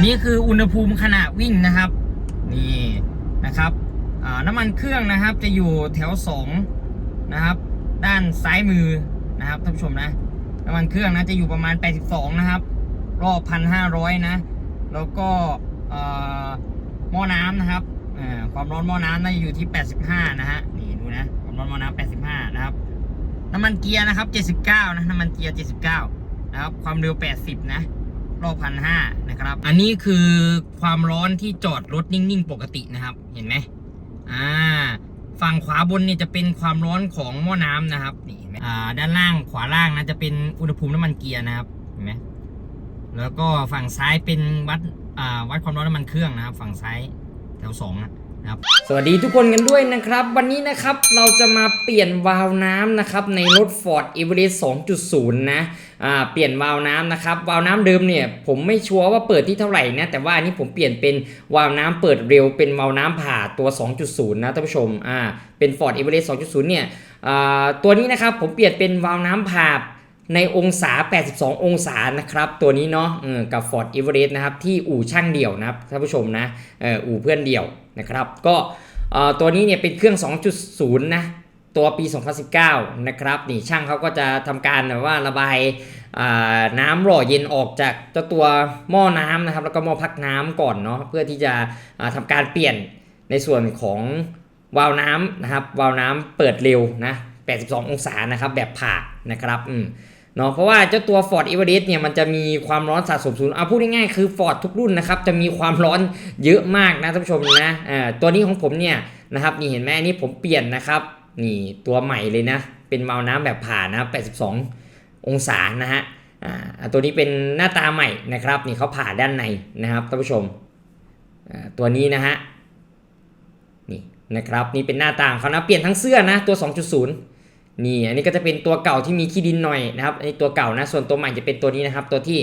นนี้คืออุณหภูมิขณะวิ่งนะครับ นี่นะครับน้ำมันเครื่องนะครับจะอยู่แถว2นะครับ ด้านซ้ายมือนะครับท่านผู้ชมนะน้ำมันเครื่องนะจะอยู่ประมาณ 82 นะครับ รอบ 1,500 นะ แล้วก็หม้อน้ำนะครับความร้อนหม้อน้ำน่าจะอยู่ที่ 85 นะฮะนี่ดูนะความร้อนหม้อน้ำ85 นะครับน้ำมันเกียร์นะครับ 79 นะน้ำมันเกียร์ 79 นะครับ ความเร็ว 80 นะ รอบ1,500นะครับ อันนี้คือความร้อนที่จอดรถนิ่งๆ ปกตินะครับ เห็นไหมอ่า ฝั่งขวาบนเนี่ยจะเป็นความร้อนของหม้อน้ำนะครับ นี่เห็นไหมอ่า ด้านล่างขวาล่างนะจะเป็นอุณหภูมิน้ำมันเกียร์นะครับ เห็นไหมแล้วก็ฝั่งซ้ายเป็นวัด อ่า วัดความร้อนน้ำมันเครื่องนะครับ ฝั่งซ้ายแถวสองนะ ครับสวัสดีทุกคนกันด้วยนะครับ วันนี้นะครับเราจะมาเปลี่ยนวาล์วน้ำนะครับในรถ Ford Everest 2.0 นะอ่าเปลี่ยนวาล์วน้ำนะครับวาล์วน้ำเดิมเนี่ยผมไม่ชัวร์ว่าเปิดที่เท่าไหร่นะแต่ว่าอันนี้ผมเปลี่ยนเป็นวาล์วน้ำเปิดเร็วเป็นวาล์วน้ำผ่าตัว 2.0 นะท่านผู้ชมอ่าเป็น Ford Everest 2.0 เนี่ยอ่าตัวนี้นะครับผมเปลี่ยนเป็นวาล์วน้ำผ่า ในองศา 82 องศานะครับ ตัวนี้เนาะกับ Ford Everest นะครับ ที่อู่ช่างเดี่ยวนะครับท่านผู้ชมนะอออู่เพื่อนเดี่ยวนะครับ ก็ตัวนี้เนี่ยเป็นเครื่อง 2.0 นะตัวปี 2019 นะครับนี่ช่างเขาก็จะทำการแบบว่าระบายน้ำหล่อเย็นออกจากเจ้าตัวหม้อน้ำนะครับ แล้วก็หม้อพักน้ำก่อนเนาะเพื่อที่จะอ่าทำการเปลี่ยนในส่วนของวาล์วน้ำนะครับวาล์วน้ำเปิดเร็วนะ 82 องศานะครับแบบผ่านะครับอืม เนาะเพราะว่าเจ้าตัว Ford Everest เนี่ยมันจะมีความร้อนสะสมสูงเอาพูดง่ายๆคือ Ford ทุกรุ่นนะครับจะมีความร้อนเยอะมากนะท่านผู้ชมนะอ่าตัวนี้ของผมเนี่ยนะครับนี่เห็นไหมอันนี้ผมเปลี่ยนนะครับนี่ตัวใหม่เลยนะ เป็นวาล์วน้ำแบบผ่านนะ82 องศานะฮะอ่าตัวนี้เป็นหน้าตาใหม่นะครับนี่เขาผ่าด้านในนะครับท่านผู้ชมอ่าตัวนี้นะฮะนี่นะครับนี่เป็นหน้าตางเขานะเปลี่ยนทั้งเสื้อนะตัว 2.0 นี่อันนี้ก็จะเป็นตัวเก่าที่มีขี้ดินหน่อยนะครับอันนี้ตัวเก่านะส่วนตัวใหม่จะเป็นตัวนี้นะครับ ตัวที่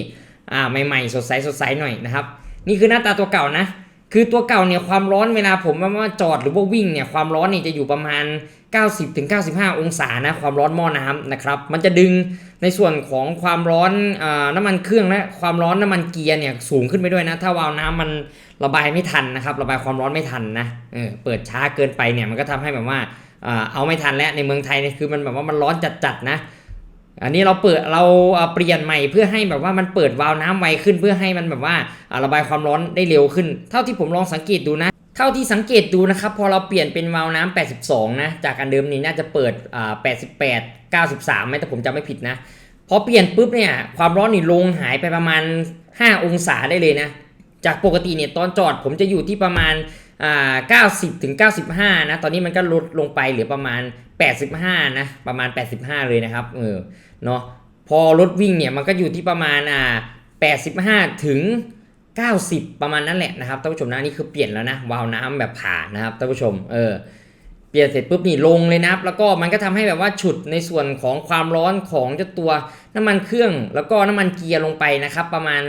อ่าใหม่ๆ สดใสสดใสหน่อยนะครับ นี่คือหน้าตาตัวเก่านะ คือตัวเก่าเนี่ยความร้อนเวลาผมว่าจอดหรือว่าวิ่งเนี่ยความร้อนเนี่ยจะอยู่ประมาณ 90-95ถึง95องศานะความร้อนหม้อน้ำนะครับมันจะดึงในส่วนของความร้อนอน้ำมันเครื่องและความร้อนน้ำมันเกียร์เนี่ยสูงขึ้นไปด้วยนะ ถ้าวาล์วน้ำมันระบายไม่ทันนะครับ ระบายความร้อนไม่ทันนะเออเปิดช้าเกินไปเนี่ยมันก็ทำให้แบบว่า เอาไม่ทันแล้วในเมืองไทยเนี่ยคือมันแบบว่ามันร้อนจัดๆนะอันนี้เราเปิดเราเปลี่ยนใหม่เพื่อให้แบบว่ามันเปิดวาล์วน้ำไวขึ้นเพื่อให้มันแบบว่าระบายความร้อนได้เร็วขึ้น เท่าที่ผมลองสังเกตดูนะ เท่าที่สังเกตดูนะครับพอเราเปลี่ยนเป็นวาล์วน้ำ82 นะจากอันเดิมนี่น่าจะเปิด88 93ไหมแต่ผมจำไม่ผิดนะพอเปลี่ยนปุ๊บเนี่ยความร้อนนี่ลงหายไปประมาณ 5 องศาได้เลยนะ จากปกติเนี่ยตอนจอดผมจะอยู่ที่ประมาณ 90ถึง95 นะ ตอนนี้มันก็ลดลงไปเหลือประมาณ 85 นะ ประมาณ 85 เลยนะครับ เออ เนาะ พอรถวิ่งเนี่ย มันก็อยู่ที่ประมาณ อ่า 85 ถึง 90 ประมาณนั้นแหละนะครับ ท่านผู้ชมนะ นี่คือเปลี่ยนแล้วนะ วาล์วน้ำแบบผ่านนะครับ ท่านผู้ชม เออ เปลี่ยนเสร็จปุ๊บนี่ลงเลยนะครับ แล้วก็มันก็ทำให้แบบว่าฉุดในส่วนของความร้อนของเจ้าตัวน้ำมันเครื่อง แล้วก็น้ำมันเกียร์ลงไปนะครับ ประมาณ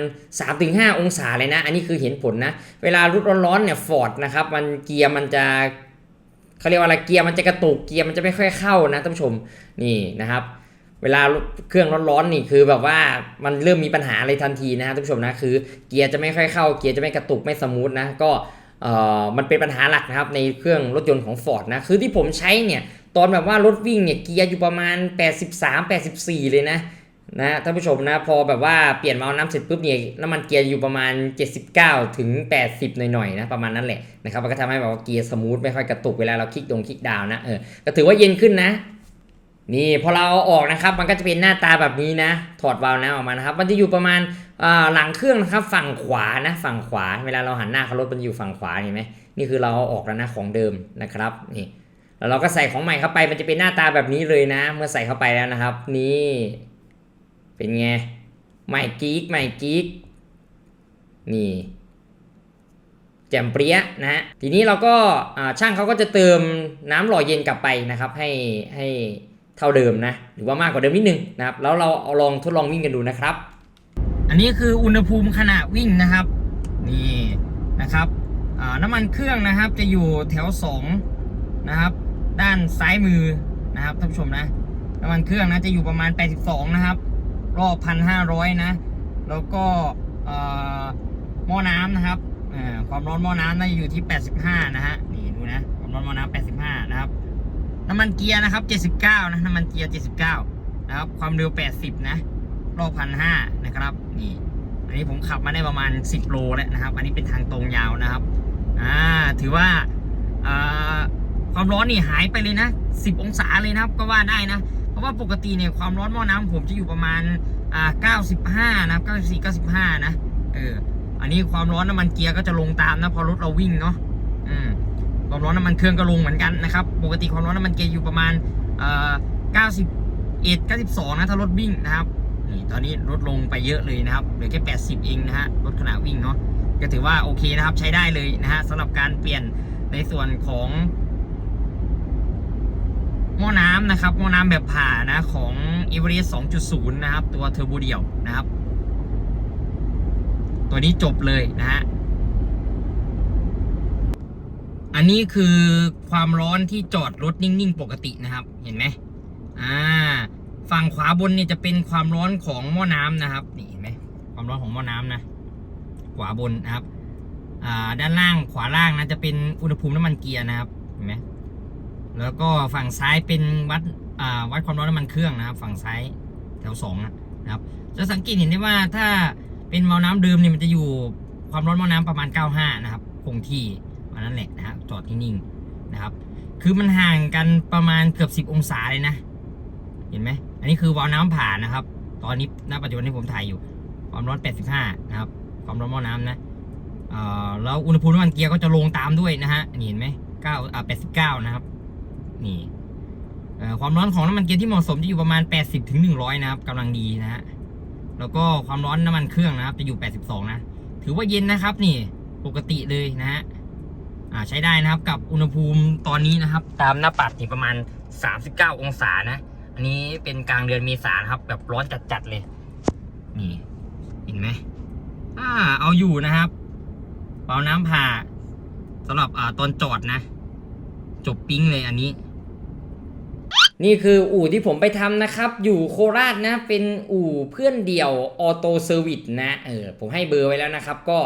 3-5 องศาเลยนะ อันนี้คือเห็นผลนะ เวลารถร้อนๆเนี่ยฟอร์ดนะครับ มันเกียร์มันจะเขาเรียกว่าอะไรเกียร์มันจะกระตุกเกียร์มันจะไม่ค่อยเข้านะท่านผู้ชมนี่นะครับ เวลาเครื่องร้อนๆนี่คือแบบว่ามันเริ่มมีปัญหาอะไรทันทีนะท่านผู้ชมนะคือเกียร์จะไม่ค่อยเข้าเกียร์จะไม่กระตุกไม่สมูทนะก็ มันเป็นปัญหาหลักนะครับในเครื่องรถยนต์ของ Ford นะ คือที่ผมใช้เนี่ย ตอนแบบว่ารถวิ่งเนี่ยเกียร์อยู่ประมาณ 83 84 เลยนะนะท่านผู้ชมนะพอแบบว่าเปลี่ยนมาเอาน้ำเสร็จปุ๊บเนี่ยน้ำมันเกียร์อยู่ประมาณ 79 ถึง 80 หน่อยๆนะประมาณนั้นแหละนะครับมันก็ทำให้แบบว่าเกียร์สมูทไม่ค่อยกระตุกเวลาเราคลิกดงคลิกดาวนะเออก็ถือว่าเย็นขึ้นนะ นี่พอเราเอาออกนะครับมันก็จะเป็นหน้าตาแบบนี้นะ ถอดวาล์วน้ำออกมานะครับ มันจะอยู่ประมาณ หลังเครื่องนะครับฝั่งขวานะฝั่งขวา เวลาเราหันหน้าเขารถมันอยู่ฝั่งขวาเห็นไหมนี่คือเราเอาออกแล้วนะของเดิมนะครับนี่แล้วเราก็ใส่ของใหม่เข้าไปมันจะเป็นหน้าตาแบบนี้เลยนะ เมื่อใส่เข้าไปแล้วนะครับ นี่ เป็นไงใหม่กิ๊กใหม่กิ๊กนี่แจ่มเปรี้ยนะฮะทีนี้เราก็ช่างเขาก็จะเติมน้ำหล่อเย็นกลับไปนะครับ ให้ให้เท่าเดิมนะ หรือว่ามากกว่าเดิมนิดนึงนะครับ แล้วเราเอาลองทดลองวิ่งกันดูนะครับ อันนี้คืออุณหภูมิขณะวิ่งนะครับ นี่นะครับน้ำมันเครื่องนะครับจะอยู่แถว2นะครับ ด้านซ้ายมือนะครับท่านผู้ชมนะ น้ำมันเครื่องนะจะอยู่ประมาณ 82 นะครับ รอบ 1,500 นะ แล้วก็หม้อน้ำนะครับความร้อนหม้อน้ำน่าจะอยู่ที่ 85 นะฮะนี่ดูนะความร้อนหม้อน้ำ85 นะครับ น้ำมันเกียร์นะครับ 79 นะน้ำมันเกียร์ 79 นะครับ ความเร็ว 80 นะ รอบพันห้านะครับนี่อันนี้ผมขับมาได้ประมาณ 10 โลแล้วนะครับ อันนี้เป็นทางตรงยาวนะครับอ่าถือว่าความร้อนนี่หายไปเลยนะ 10 องศาเลยนะครับก็ว่าได้นะ เพราะว่าปกติเนี่ยความร้อนหม้อน้ำผมจะอยู่ประมาณอ่า95 นะครับ94 95 นะเอออันนี้ความร้อนน้ำมันเกียร์ก็จะลงตามนะพอรถเราวิ่งเนาะอืมความร้อนน้ำมันเครื่องก็ลงเหมือนกันนะครับ ปกติความร้อนน้ำมันเกียร์อยู่ประมาณเอ่อ91 92 นะถ้ารถวิ่งนะครับ นี่ตอนนี้ลดลงไปเยอะเลยนะครับเหลือแค่ 80 เองนะฮะรถขณะวิ่งเนาะก็ถือว่าโอเคนะครับใช้ได้เลยนะฮะสำหรับการเปลี่ยนในส่วนของหม้อน้ำนะครับหม้อน้ำแบบผ่านะของ e v e r e s t 2.0 นะครับ ตัวเทอร์โบเดี่ยวนะครับ ตัวนี้จบเลยนะฮะอันนี้คือความร้อนที่จอดรถนิ่งๆ ปกตินะครับ เห็นไหมอ่า ฝั่งขวาบนนี่จะเป็นความร้อนของหม้อน้ำนะครับ นี่เห็นไหมความร้อนของหม้อน้ำนะ ขวาบนนะครับ อ่า ด้านล่างขวาล่างนะจะเป็นอุณหภูมิน้ำมันเกียร์นะครับเห็นไหมแล้วก็ฝั่งซ้ายเป็นวัดอ่าวัดความร้อนน้ำมันเครื่องนะครับ ฝั่งซ้ายแถวสองนะครับ จะสังเกตเห็นได้ว่าถ้าเป็นหม้อน้ำเดิมเนี่ยมันจะอยู่ความร้อนหม้อน้ำประมาณ 95 นะครับ คงที่อันนั้นแหละนะครับจอดที่นิ่งนะครับ คือมันห่างกันประมาณเกือบ 10 องศาเลยนะ เห็นไหม อันนี้คือวาล์วน้ำผ่านนะครับ ตอนนี้ณปัจจุบันที่ผมถ่ายอยู่ ความร้อน 85 นะครับ ความร้อนหม้อน้ำนะเอ่อแล้วอุณหภูมิน้ำมันเกียร์ก็จะลงตามด้วยนะฮะนี่เห็นไหม9อ่า89 นะครับ นี่เอ่อความร้อนของน้ำมันเกียร์ที่เหมาะสมจะอยู่ประมาณ 80ถึง100 นะครับกำลังดีนะฮะแล้วก็ความร้อนน้ำมันเครื่องนะครับ จะอยู่ 82 นะ ถือว่าเย็นนะครับ นี่ปกติเลยนะฮะอ่าใช้ได้นะครับกับอุณหภูมิตอนนี้นะครับ ตามหน้าปัดนี่ประมาณ 39 องศานะ อันนี้เป็นกลางเดือนเมษานะครับ แบบร้อนจัดๆเลย นี่ เห็นไหมอ่า เอาอยู่นะครับเป่าน้ำผ่าสำหรับอ่าตอนจอดนะ จบปิ้งเลยอันนี้นี่คืออู่ที่ผมไปทำนะครับ อยู่โคราชนะ เป็นอู่เพื่อนเดี่ยวออโต้เซอร์วิสนะ เออ ผมให้เบอร์ไว้แล้วนะครับ ก็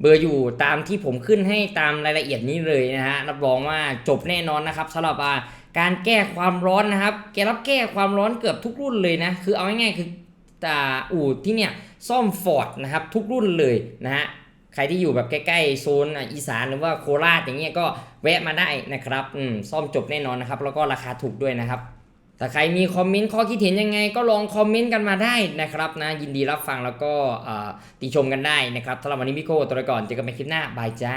เบอร์อยู่ตามที่ผมขึ้นให้ตามรายละเอียดนี้เลยนะฮะรับรองว่าจบแน่นอนนะครับสำหรับการแก้ความร้อนนะครับแกรับแก้ความร้อนเกือบทุกรุ่นเลยนะคือเอาง่ายๆคืออ่าอู่ที่เนี่ยซ่อมฟอร์ดนะครับทุกรุ่นเลยนะฮะใครที่อยู่แบบใกล้ๆโซนอีสานหรือว่าโคราชอย่างเงี้ยก็แวะมาได้นะครับอืมซ่อมจบแน่นอนนะครับแล้วก็ราคาถูกด้วยนะครับ ถ้าใครมีคอมเมนต์ข้อคิดเห็นยังไง ก็ลองคอมเมนต์กันมาได้นะครับนะยินดีรับฟังแล้วก็ติชมกันได้นะครับสำหรับวันนี้พี่โก้ตัวก่อนเจอกันใหม่คลิปหน้าบายจ้า